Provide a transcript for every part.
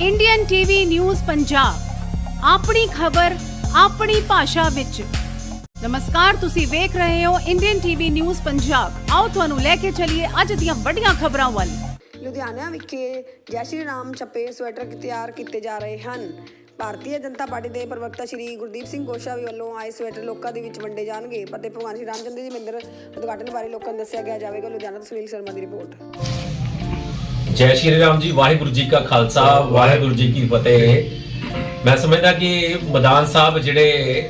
Indian TV news Punjab ਆਪਣੀ ਖਬਰ, ਆਪਣੀ ਭਾਸ਼ਾ ਵਿੱਚ। ਨਮਸਕਾਰ, ਤੁਸੀਂ ਵੇਖ ਰਹੇ ਹੋ ਇੰਡੀਅਨ ਟੀਵੀ ਨਿਊਜ਼ ਪੰਜਾਬ ਆਓ ਤੁਹਾਨੂੰ ਲੈ ਕੇ ਚੱਲੀਏ ਅੱਜ ਦੀਆਂ ਵੱਡੀਆਂ ਖਬਰਾਂ ਵੱਲ। ਲੁਧਿਆਣਾ ਵਿਖੇ ਜੈ ਸ਼੍ਰੀ ਰਾਮ ਛਪੇ ਸਵੈਟਰ ਤਿਆਰ ਕੀਤੇ ਜਾ ਰਹੇ ਹਨ। ਭਾਰਤੀ ਜਨਤਾ ਪਾਰਟੀ ਦੇ ਪ੍ਰਵਕਤਾ ਸ਼੍ਰੀ ਗੁਰਦੀਪ ਸਿੰਘ ਗੋਸ਼ਾ ਵੀ ਵੱਲੋਂ ਆਏ ਸਵੈਟਰ ਲੋਕਾਂ ਦੇ ਵਿੱਚ ਵੰਡੇ ਜਾਣਗੇ। ਅਤੇ ਭਗਵਾਨ ਸ਼੍ਰੀ ਰਾਮਚੰਦਰ ਜੀ ਮੰਦਿਰ ਉਦਘਾਟਨ ਬਾਰੇ ਲੋਕਾਂ ਨੂੰ ਦੱਸਿਆ ਗਿਆ ਜਾਵੇਗਾ। ਲੁਧਿਆਣਾ ਤੋਂ ਸੁਨੀਲ ਸ਼ਰਮਾ ਦੀ ਰਿਪੋਰਟ। ਜੈ ਸ਼੍ਰੀ ਰਾਮ ਜੀ, ਵਾਹਿਗੁਰੂ ਜੀ ਕਾ ਖਾਲਸਾ, ਵਾਹਿਗੁਰੂ ਜੀ ਕੀ ਫਤਿਹ। ਮੈਂ ਸਮਝਦਾ ਕਿ ਮਦਾਨ ਸਾਹਿਬ ਜਿਹੜੇ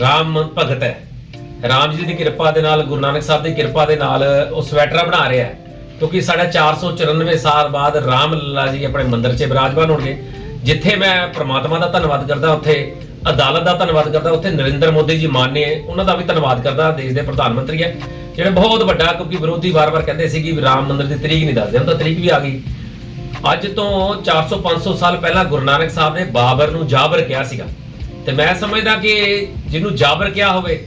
ਰਾਮ ਭਗਤ ਹੈ, ਰਾਮ ਜੀ ਦੀ ਕਿਰਪਾ ਦੇ ਨਾਲ, ਗੁਰੂ ਨਾਨਕ ਸਾਹਿਬ ਦੀ ਕਿਰਪਾ ਦੇ ਨਾਲ ਉਹ ਸਵੈਟਰ ਬਣਾ ਰਿਹਾ ਹੈ। ਕਿਉਂਕਿ ਸਾਡਾ 494 ਸਾਲ ਬਾਅਦ ਰਾਮ ਲੱਲਾ ਜੀ ਆਪਣੇ ਮੰਦਿਰ 'ਚ ਬਿਰਾਜਮਾਨ ਹੋਣਗੇ। ਜਿੱਥੇ ਮੈਂ ਪ੍ਰਮਾਤਮਾ ਦਾ ਧੰਨਵਾਦ ਕਰਦਾ, ਉੱਥੇ ਅਦਾਲਤ ਦਾ ਧੰਨਵਾਦ ਕਰਦਾ, ਉੱਥੇ ਨਰਿੰਦਰ ਮੋਦੀ ਜੀ ਮਾਨਯ ਉਹਨਾਂ ਦਾ ਵੀ ਧੰਨਵਾਦ ਕਰਦਾ, ਦੇਸ਼ ਦੇ ਪ੍ਰਧਾਨ ਮੰਤਰੀ ਹੈ। ਜਿਹੜੇ ਬਹੁਤ ਵੱਡਾ, ਕਿਉਂਕਿ ਵਿਰੋਧੀ ਵਾਰ-ਵਾਰ ਕਹਿੰਦੇ ਸੀ ਕਿ ਰਾਮ ਮੰਦਿਰ ਦੀ ਤਰੀਕ ਨਹੀਂ ਦੱਸਦੇ। ਹੁਣ ਤਾਂ ਤਰੀਕ ਵੀ ਆ ਗਈ। ਅੱਜ ਤੋਂ 400-500 ਸਾਲ ਪਹਿਲਾਂ ਗੁਰੂ ਨਾਨਕ ਸਾਹਿਬ ਨੇ ਬਾਬਰ ਨੂੰ ਜਾਬਰ ਕਿਹਾ ਸੀਗਾ। ਤੇ ਮੈਂ ਸਮਝਦਾ ਕਿ ਜਿਹਨੂੰ ਜਾਬਰ ਕਿਹਾ ਹੋਵੇ,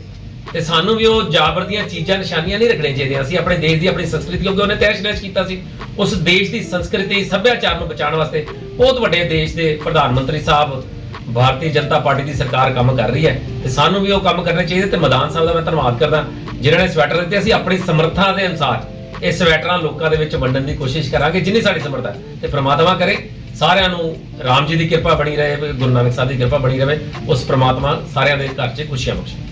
ਤੇ ਸਾਨੂੰ ਵੀ ਉਹ ਜਾਬਰ ਦੀਆਂ ਚੀਜ਼ਾਂ, ਨਿਸ਼ਾਨੀਆਂ ਨਹੀਂ ਰੱਖਣੀਆਂ ਚਾਹੀਦੀਆਂ ਅਸੀਂ ਆਪਣੇ ਦੇਸ਼ ਦੀ, ਆਪਣੀ ਸੰਸਕ੍ਰਿਤੀ, ਕਿਉਂਕਿ ਉਹਨੇ ਤੈਸ਼-ਨੈਸ਼ ਕੀਤਾ ਸੀ। ਉਸ ਦੇਸ਼ ਦੀ ਸੰਸਕ੍ਰਿਤੀ, ਸੱਭਿਆਚਾਰ ਨੂੰ ਬਚਾਉਣ ਵਾਸਤੇ ਬਹੁਤ ਵੱਡੇ ਦੇਸ਼ ਦੇ ਪ੍ਰਧਾਨ ਮੰਤਰੀ ਸਾਹਿਬ ਭਾਰਤੀ ਜਨਤਾ ਪਾਰਟੀ ਦੀ ਸਰਕਾਰ ਕੰਮ ਕਰ ਰਹੀ ਹੈ ਤੇ ਸਾਨੂੰ ਵੀ ਉਹ ਕੰਮ ਕਰਨੇ ਚਾਹੀਦੇ ਤੇ ਮੈਦਾਨ ਸਾਹਿਬ ਦਾ ਮੈਂ ਧੰਨਵਾਦ ਕਰਦਾ ਜਿਨ੍ਹਾਂ ਨੇ ਸਵੈਟਰ ਦਿੱਤੇ, ਅਸੀਂ ਆਪਣੀ ਸਮਰੱਥਾ ਦੇ ਅਨੁਸਾਰ ਇਹ ਸਵੈਟਰਾਂ ਲੋਕਾਂ ਦੇ ਵਿੱਚ ਵੰਡਣ ਦੀ ਕੋਸ਼ਿਸ਼ ਕਰਾਂਗੇ, ਜਿੰਨੀ ਸਾਡੀ ਸਮਰੱਥਾ ਹੈ। ਤੇ ਪ੍ਰਮਾਤਮਾ ਕਰੇ, ਸਾਰਿਆਂ ਨੂੰ ਰਾਮ ਜੀ ਦੀ ਕਿਰਪਾ ਬਣੀ ਰਹੇ, ਗੁਰੂ ਨਾਨਕ ਸਾਹਿਬ ਦੀ ਕਿਰਪਾ ਬਣੀ ਰਹੇ, ਉਸ ਪ੍ਰਮਾਤਮਾ ਸਾਰਿਆਂ ਦੇ ਘਰ 'ਚ ਖੁਸ਼ੀਆਂ ਬਖਸ਼ੇ